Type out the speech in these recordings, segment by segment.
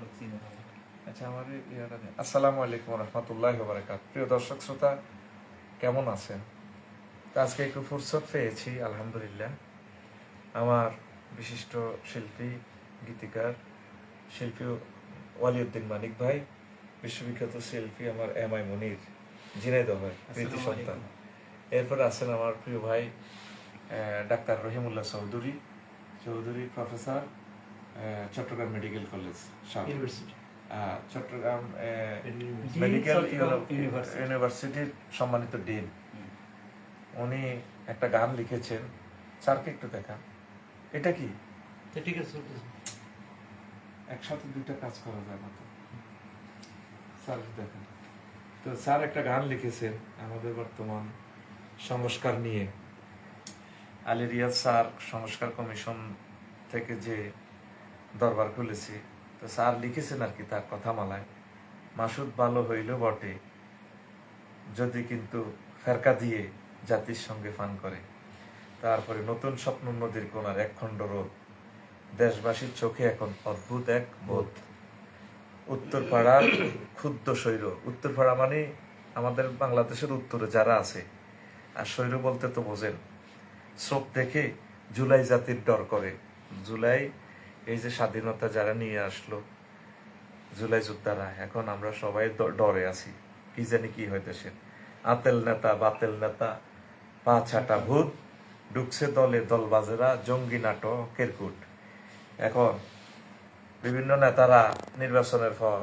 লোক চিনে আচ্ছা আমার আসসালামু আলাইকুম রহমতুল্লাহ বারাকাত প্রিয় দর্শক শ্রোতা কেমন আছেন? আজকে একটু ফুরসত পেয়েছি আলহামদুলিল্লাহ। আমার বিশিষ্ট শিল্পী গীতিকার শিল্পী ওয়ালিউদ্দিন মানিক ভাই বিশ্ববিখ্যাত শিল্পী আমার এম আই মনির ঝিনাইদহ ভাই কৃতি সন্তান। এরপর আছেন আমার প্রিয় ভাই doctor Rahimullah Chowdhury. Chowdhury professor Chattogram medical college university Chattogram medical ইউনিভার্সিটির সম্মানিত ডিন উনি একটা গান লিখেছেন স্যারকে একটু দেখা এটা কি? ঠিক আছে একসাথে দুইটা কাজ করা যায় না তো। স্যার দেখেন। তো স্যার একটা গান লিখেছেন আমাদের বর্তমান সংস্কার নিয়ে। আলী রিয়াজ স্যার সংস্কার কমিশন থেকে যে দরবার খুলেছি। তো স্যার লিখেছেন আর কি তার কথা মালায় মাসুদ ভালো হইল বটে, যদি কিন্তু ফেরকা দিয়ে জাতির সঙ্গে ফান করে। তারপরে নতুন স্বপ্ন নদীর কোনার এক খণ্ড রোদ, দেশবাসীর চোখে এখন অদ্ভুত এক বোধ। উত্তরপাড়ার ক্ষুদ্র শৈর উত্তরপাড়া মানে আমাদের বাংলাদেশের উত্তরে যারা আছে, আর শৈর বলতে তো বোঝেন, স্রোত দেখে জুলাই জাতির ডর করে। জুলাই এই যে স্বাধীনতা যারা নিয়ে আসলো, জুলাই যোদ্ধারা, এখন আমরা সবাই ডরে আছি। কি জানি কি হইতেছে। আতেল নেতা, বাতেল নেতা, পা ছাটা ভূত, ঢুকছে দলে দলবাজেরা, জঙ্গি নাটক, কেরকুট। এখন বিভিন্ন নেতারা নির্বাচনের পর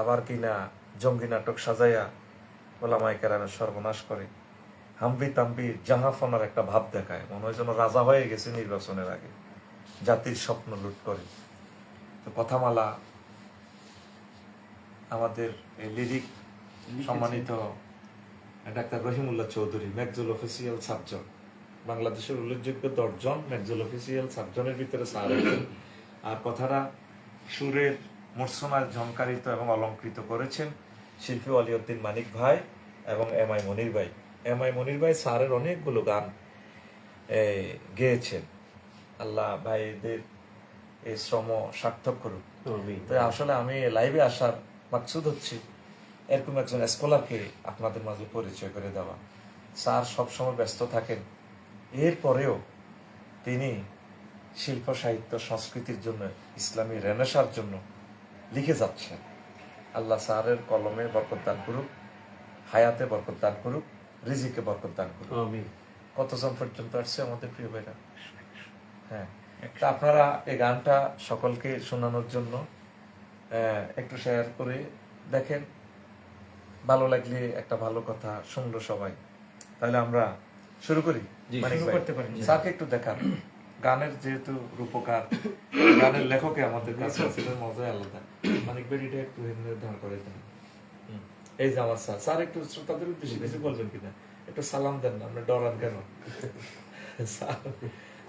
আবার কিনা জঙ্গি নাটক সাজাইয়া ওলামাই সর্বনাশ করে। হাম্বি তাম্বি জাহাফনার একটা ভাব দেখায়। মনে হয় যেন রাজা হয়ে গেছে নির্বাচনের আগে। জাতির স্বপ্ন লুট করে। তো কথামালা আমাদের এই লিরিক সম্মানিত doctor Rahimullah Chowdhury maxillofacial surgeon বাংলাদেশের উল্লেখযোগ্য দশজন ম্যাকজুল অফিসিয়াল সার্জনের ভিতরে স্যার আর কথাটা সুরের মূর্ছনায় ঝংকারিত এবং অলঙ্কৃত করেছেন শিল্পী অলিউদ্দিন মানিক ভাই এবং এম আই মনির ভাই। এম আই মনির ভাই স্যারের অনেকগুলো গান গেয়েছেন। আল্লাহ ভাইদের এই শ্রম সার্থক করুক। তো আসলে আমি লাইভে আসার মাকসুদ হচ্ছে এরকম একজন স্কলারকে আপনাদের মাঝে পরিচয় করে দেওয়া। স্যার সবসময় ব্যস্ত থাকেন। এরপরেও তিনি শিল্প সাহিত্য সংস্কৃতির জন্য ইসলামী রেনেসার জন্য লিখে যাচ্ছেন। আল্লাহ স্যারের কলমে বরকত দান করুক হায়াতে বরকত দান করুক রিজিকে বরকত দান করুক। কতজন পর্যন্ত আসছে আমাদের প্রিয় ভাইরা? হ্যাঁ তা আপনারা এই গানটা সকলকে শোনানোর জন্য একটু শেয়ার করে দেখেন। ভালো লাগলে একটা ভালো কথা শুনলো সবাই। তাহলে আমরা শুরু করি। স্যারকে একটু দেখান। গানের যেহেতু রূপকার গানের লেখকে আমাদের কাছে এটার মজাই আলাদা। মানিক এটা একটু নির্ধারণ করে দেন। এই যে আমার স্যার। স্যার একটু শ্রোতাদের উদ্দেশ্যে কিছু বলবেন কিনা? একটু সালাম দেন না আমরা ডরান কেন? স্যার।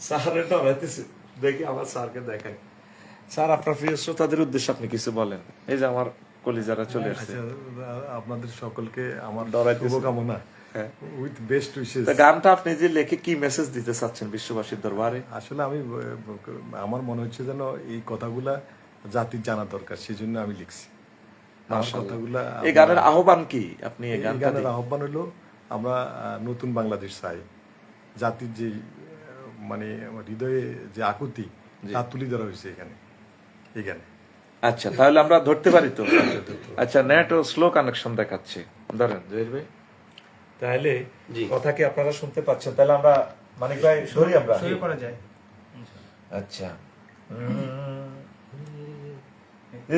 স্যারে ডরাইতেছে দেখি আমার স্যারকে দেখাই। স্যার আপনার প্রিয় শ্রোতাদের উদ্দেশ্যে আপনি কিছু বলেন। এই যে আমার কলিজারা চলে আসছে। আচ্ছা, আপনাদের সকলকে আমার। শুভকামনা। হ্যাঁ। উইথ বেস্ট উইশেস গানটা আপনি যে লেখে কি মেসেজ দিতে চাচ্ছেন বিশ্ববাসীর দরবারে? আসলে আমি আমার মনে হচ্ছে যেন এই কথাগুলা জাতির জানা দরকার সেই জন্য আমি লিখছি। কথাগুলা এই গানের আহ্বান কি? আপনি এই গানের আহ্বান হলো আমরা নতুন বাংলাদেশ চাই। জাতির যে মানে আমার হৃদয়ে যে আকুতি তা তুলে ধরা হয়েছে এখানে এখানে। আচ্ছা তাহলে আমরা ধরতে পারি তো? আচ্ছা নেট ও স্লো কানেকশন দেখাচ্ছে। ধরেন। জহির ভাই? তাহলে কথা কি আপনারা শুনতে পাচ্ছেন? তাহলে আমরা মানিক ভাই ধরি আমরা। শুরু করা যায়। আচ্ছা।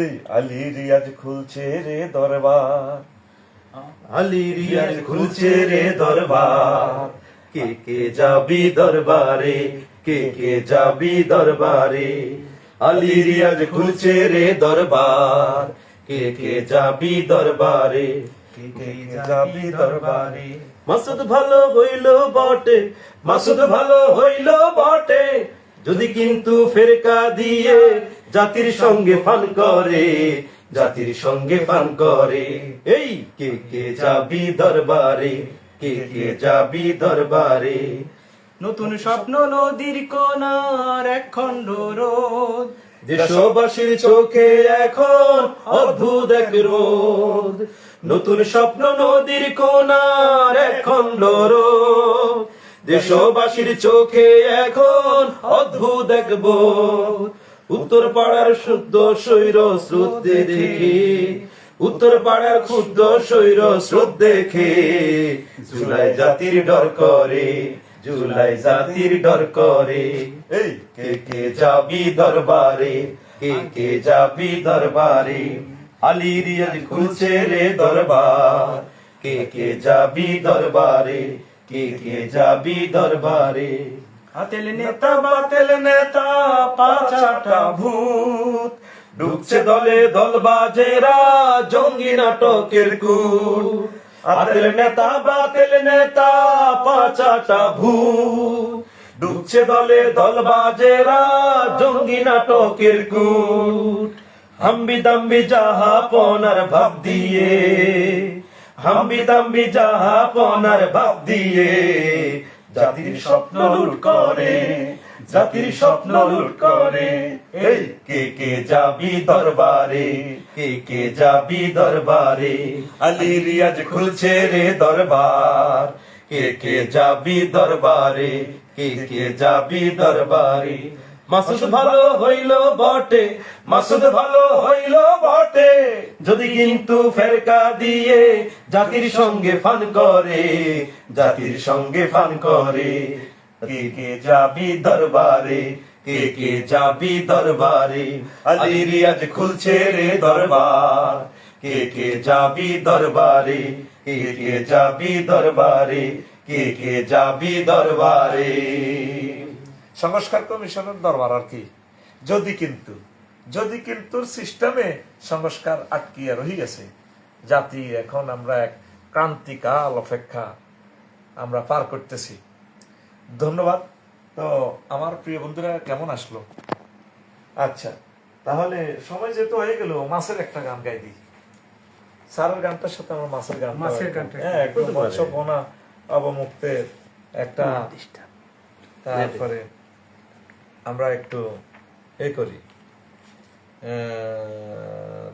এই আলী রিয়াজ খুলছে রে দরবার। আলী রিয়াজ খুলছে রে দরবার। কে কে যাবি দরবারে? কে কে যাবি দরবারে? আলী রিয়াজ খুলছে রে দরবার। কে কে যাবি দরবারে? যাবি দরবারে? মাসুদ ভালো হইল বটে, মাসুদ ভালো হইল বটে। যদি কিন্তু ফেরকা দিয়ে জাতির সঙ্গে ফান করে, জাতির সঙ্গে ফান করে। এই কে কে যাবি দরবারে? কে কে যাবি দরবারে? নতুন স্বপ্ন নদীর কোনার এক খণ্ড রোদ। দেশবাসীর চোখে এখন অদ্ভুত এক রোদ। নতুন স্বপ্ন নদীর কোনার এখন রোদ। দেশবাসীর চোখে এখন অদ্ভুত এক বোধ। উত্তর পাড়ার শুদ্ধ শৈর স্রোত দেখে উত্তর পাড়ার ক্ষুদ্র শৈর স্রোত দেখে জুলাই জাতির ডর করে জুলাই জাতির ডর করে। কে কে যাবি দরবারে কে কে যাবি দরবারে আলী রিয়াজ খুলছে রে দরবার। কে কে যাবি দরবারে কে কে যাবি দরবারে। হাতেল নেতা বাতেল নেতা পাঁচাটা ভূত। ঢুকছে দলে দল বাজেরা, জঙ্গি নাটকের কুল হাতেল নেতা বাতেল নেতা, পাঁচাটা ভূত। ঢুকছে দলে দলবাজেরা জঙ্গি নাটকের কুট হাম্বি দাম্বি যাহা পনার ভাব দিয়ে। হাম্বি দাম্বি যাহা পনার ভাব দিয়ে। জাতির স্বপ্ন লুট করে জাতির স্বপ্ন লুট করে। এই কে কে যাবি দরবারে? কে কে যাবি দরবারে? আলী রিয়াজ খুলছে রে দরবার। কে কে যাবি দরবারে? কে কে যাবি দরবারে? মাসুদ ভালো হইল বটে। মাসুদ ভালো হইল বটে। যদি কিন্তু ফেরকা দিয়ে জাতির সঙ্গে ফান করে, জাতির সঙ্গে ফান করে। কে কে যাবি দরবারে? কে কে যাবি দরবারে? খুলছে রে দরবার। কে কে যাবি দরবারে? কে কে যাবি দরবারে? কে কে যাবি দরবারে? সংস্কার কমিশনের দরবার আর কি। যদি কিন্তু যদি কিন্তু সিস্টেমে সংস্কার আটকিয়ে রহি গেছে। জাতি এখন আমরা এক ক্রান্তিকাল অপেক্ষা আমরা পার করতেছি। ধন্যবাদ। তো আমার প্রিয় বন্ধুরা কেমন আসলো? আচ্ছা তাহলে সময় যেহেতু হয়ে গেল মাছের একটা গান গাই দিই। স্যারের গানটার সাথে আমার মাছের গান মাছের গানটা হ্যাঁ একদম অবমুক্তের একটা তারপরে আমরা একটু এ করি।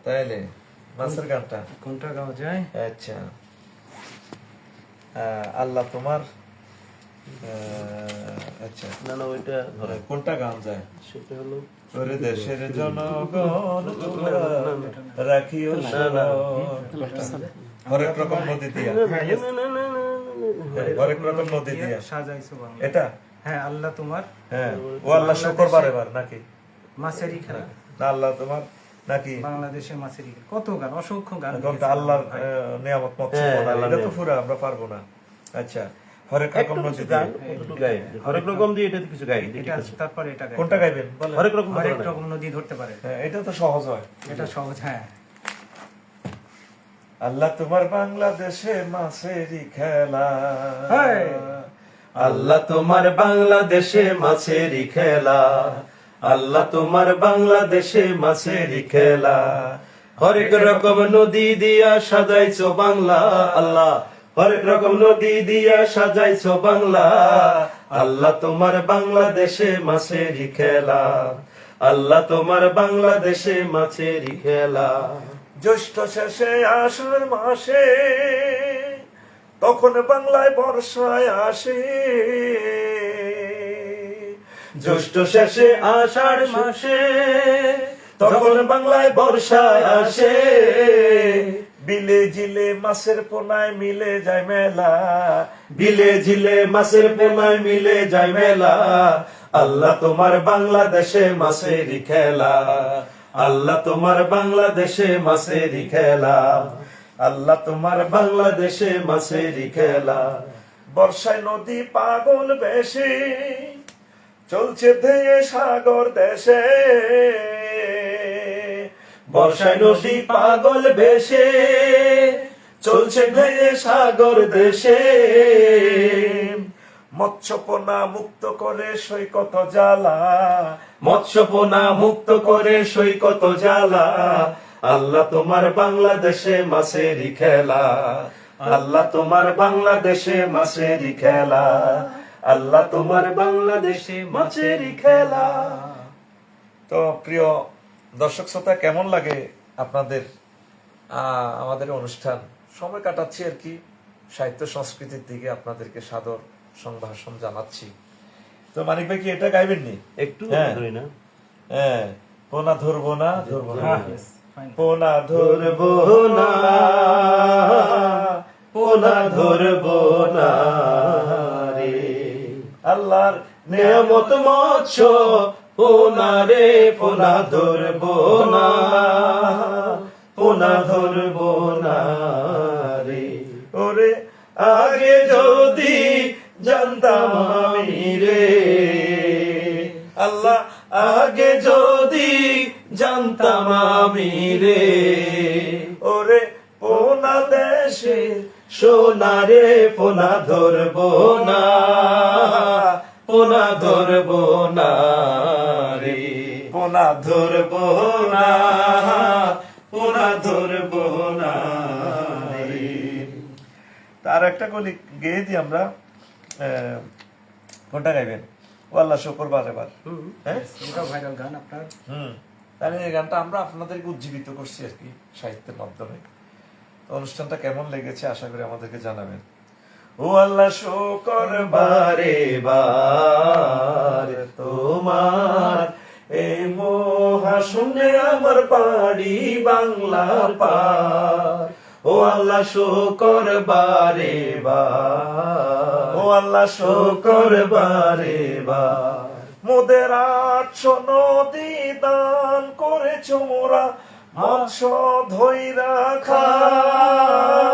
তাইলে মাছের গানটা। কোনটা গাওয়া যায়? আচ্ছা। আল্লাহ তোমার আচ্ছা না না ওইটা ধরে কোনটা গান যায় সেটা হলো ওরে দেশের জনগণ তোমরা রাখিও হরেক রকম নদী দিয়া হ্যাঁ, হরেক রকম নদী দিয়া সাজাইছো এটা হ্যাঁ আল্লাহ তোমার হ্যাঁ ও আল্লাহ শুক্রবার এবার নাকি মাছেরই খেলা আল্লাহ তোমার নাকি বাংলাদেশে মাছেরই কত গান অসংখ্য গান আল্লাহর নিয়ামত মৎস্য হ্যাঁ, বনা। আল্লাহর এটা তো নিয়ামত। আমরা পারব না আচ্ছা হরেক রকম কিছু গাই। হরেক রকম দিয়ে এটা কিছু গাই এটা তারপরে এটা কোনটা গাইবেন? বলেন। হরেক রকম হরেক রকম নদী ধরতে পারে। হ্যাঁ, এটা তো সহজ হয়। এটা সহজ হ্যাঁ। আল্লাহ তোমার বাংলাদেশে মাছেরই খেলা। আল্লাহ তোমার বাংলাদেশে মাছেরই খেলা। আল্লাহ তোমার বাংলাদেশে মাছেরই খেলা। হরেক রকম নদী দিয়া সাজাইছো বাংলা। আল্লাহ হরেক রকম নদী দিয়া সাজাইছো বাংলা। আল্লাহ তোমার বাংলাদেশে মাছেরই খেলা। আল্লাহ তোমার বাংলাদেশে মাছেরই খেলা। জ্যৈষ্ঠ শেষে আষাঢ় মাসে তখন বাংলায় বর্ষায় আসে। জ্যৈষ্ঠ শেষে আষাঢ় মাসে তখন বাংলায় বর্ষায় আসে। বিলে জিলে মাছের পোনায় মিলে যায় মেলা। বিলে জিলে মাছের পোনায় মিলে যায় মেলা। আল্লাহ তোমার বাংলাদেশে মাছেরই খেলা। আল্লাহ তোমার বাংলাদেশে মাছেরই খেলা। আল্লাহ তোমার বাংলাদেশে মাছেরই খেলা। বর্ষায় নদী পাগল বেশি, চলছে ধেয়ে সাগর দেশে। বর্ষায় নদী পাগল বেশে, চলছে ভেয়ে সাগর দেশে। মৎস্যপনা মুক্ত করে সৈকত জ্বালা, মৎস্যপনা মুক্ত করে সৈকত জ্বালা। আল্লাহ তোমার বাংলাদেশে মাছেরই খেলা, আল্লাহ তোমার বাংলাদেশে মাছেরই খেলা, আল্লাহ তোমার বাংলাদেশে মাছেরই খেলা। তো প্রিয় দর্শক শ্রোতা কেমন লাগে আপনাদের আমাদের অনুষ্ঠান? সময় কাটাচ্ছি আর কি। সাহিত্য সংস্কৃতির দিকে আপনাদেরকে সাদর সংভাষণ জানাচ্ছি। তো মানিক ভাই কি এটা গাইবেন নি একটু হ্যাঁ। না। হ্যাঁ। পোনা ধরবো না ধরবো না। হ্যাঁ, পোনা ধরবো না। পোনা ধরবো না রে। আল্লাহর নিয়ামত মৎস্য পোনা রে পোনা ধরবো না। পোনা ধরবো না রে। ওরে আগে যদি জানতাম আমি রে। আল্লাহ, আগে যদি জানতাম আমি রে। ওরে পোনা দেশে সোনা রে, পোনা ধরবো না। পোনা ধরবো না। পোনা ধরবো না পোনা ধরবো না তার একটা গলি গেয়ে দিই আমরা কোনটা গাইবেন। ও আল্লাহ শুকর বার। এবার হ্যাঁ? ভাইরাল গান আপনার। হুম। তাহলে এই গানটা আমরা আপনাদেরকে উজ্জীবিত করছি আর কি সাহিত্যের মাধ্যমে। তো অনুষ্ঠানটা কেমন লেগেছে আশা করি আমাদেরকে জানাবেন। ও আল্লাহ শুকর বারে বার তোমার এই মহা শুনে আমার বাড়ি বাংলার পার। ও আল্লাহ শোকর বারে বার। ও আল্লাহ শোকর বারে বার। মোদের আটশো নদী দান করেছ মোরা, মৎস্য ধৈরা খায়।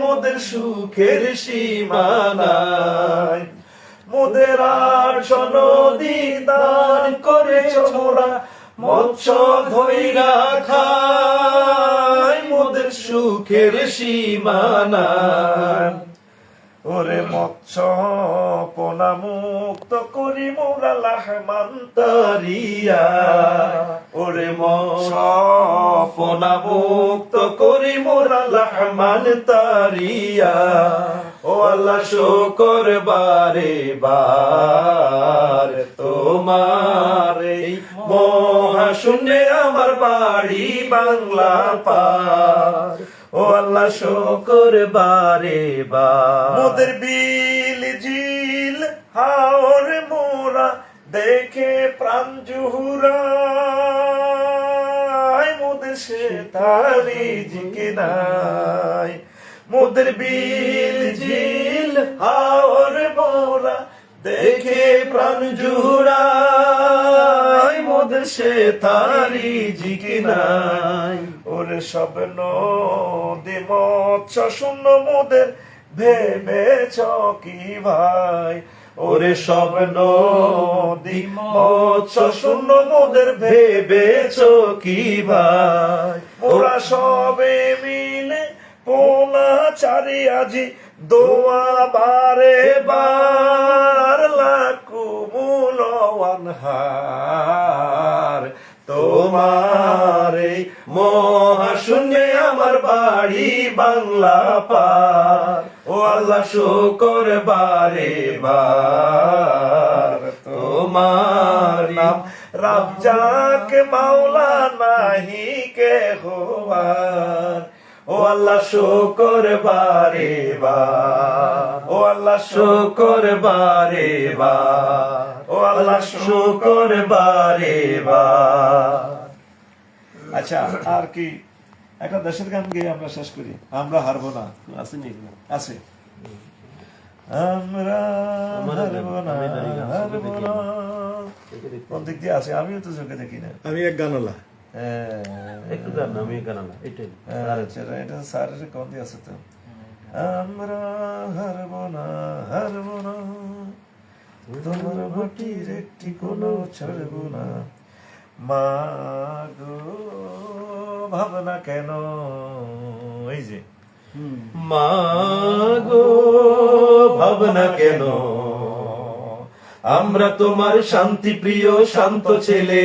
মোদের সুখের সীমানায়, মোদের আটশো নদী দান করেছ মোরা, মৎস্য ধৈরা খায় মোদের সুখের সীমানায় ওরে মৎস্য পোনা মুক্ত করি মোরা লাহমান তারিয়া। ওরে মপনা মুক্ত করি মোরা লাহমান তারিয়া। ও আল্লাহ, শোকর বারে বার তোমার এই মহা শুনে আমার বাড়ি বাংলা পার। ও আল্লাহ, শোকর বারে বার। বিল জিল, হাওর মোরা, দেখে প্রাণ জুহুরা মোদের সে তারি জিকে নাই। মোদের বিল জিল হাওর মোরা দেখে প্রাণ জুড়াই মোদের সে তারি জিকি নাই ওরে সব নদী মৎস্য শূন্য মোদের ভেবেছ কি ভাই? ওরে সব নদী মৎস্য শূন্য মোদের ভেবেছ কি ভাই? ওরা সবে মিলে পোনা চারি আজি দোয়া বারে বার লাকু হার। তোমার মহাশূন্যে আমার বাড়ি বাংলা পার। ও আল্লাহ শুকর বারে বার। তোমার নাম রাজ্জাক মাওলা নাহি কে হওয়ার। ও আল্লাহ শুকর বারে বার ও আল্লাহ শুকর বারে বার ও আল্লাহ শুকর বারে বার আচ্ছা আর কি? একটা দেশের গান গিয়ে আমরা শেষ করি। আমরা হারবো না। আসেনি আছে। আমরা হারবো না হারবো না। কোন দিক দিয়ে আছে? আমিও তো চোখে দেখি না। আমি এক গানওয়ালা। হ্যাঁ, একটু গান আমি গান না এটাই। আচ্ছা এটা স্যারের কোন দিয়ে আছে তো। আমরা হারবো না হারবো না। তোমার মাটির একটি কোনো ছাড়বো না। মা গো ভাবনা কেন? এই যে। মাগো ভাবনা কেন? আমরা তোমার শান্তি প্রিয় শান্ত ছেলে।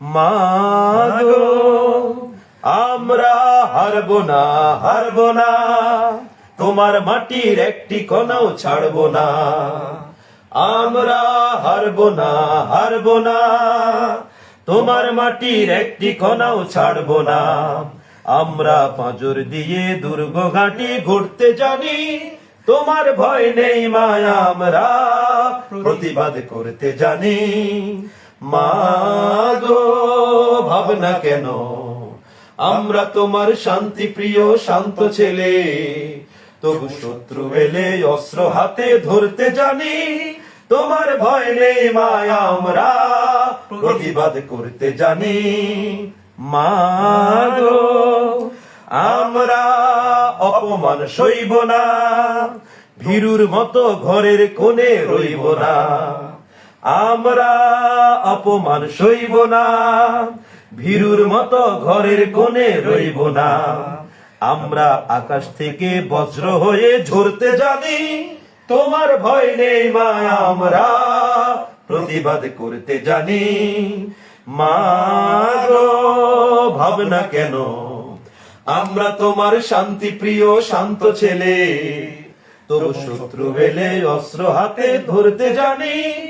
মা গো আমরা হারবো না হারবো না। তোমার মাটির একটি কণাও ছাড়বো না। আমরা হারবো না হারবো না। তোমার মাটির একটি কণাও ছাড়বো না। আমরা পাঁজর দিয়ে দুর্গ ঘাটি ঘুরতে জানি। তোমার ভয় নেই মায়া, আমরা প্রতিবাদ করতে জানি। মা গো ভাবনা কেন? আমরা তোমার শান্তি প্রিয়, শান্ত ছেলে। তবু শত্রু এলে অস্ত্র হাতে ধরতে জানি। তোমার ভয় নেই মায়া, আমরা প্রতিবাদ করতে জানি। মা গো আমরা অপমান সইব না। ভীরুর মতো ঘরের কোণে রইব না। আমরা অপমান সইব না। ভীরুর মতো ঘরের কোণে রইব না। আমরা আকাশ থেকে বজ্র হয়ে ঝরতে জানি। তোমার ভয় নেই মা, আমরা প্রতিবাদ করতে জানি। মা ভাবনা কেন? আমরা তোমার শান্তি প্রিয়, শান্ত ছেলে। তবু শত্রু এলে অস্ত্র হাতে ধরতে জানি।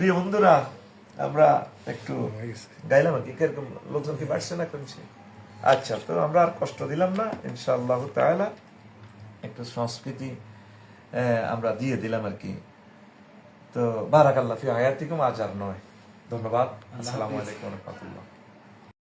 প্রিয় বন্ধুরা আমরা একটু গাইলাম আর কি কীরকম লোকজন কি বাড়ছে না কমছে? আচ্ছা তো আমরা আর কষ্ট দিলাম না ইনশাআল্লাহ তাআলা। একটু সংস্কৃতি আহ, আমরা দিয়ে দিলাম আর কি। তো বারাকাল্লাহ ফি হায়াতিকুম আজ আর নয়। ধন্যবাদ। আসসালামু আলাইকুম রহমতুল্লাহ।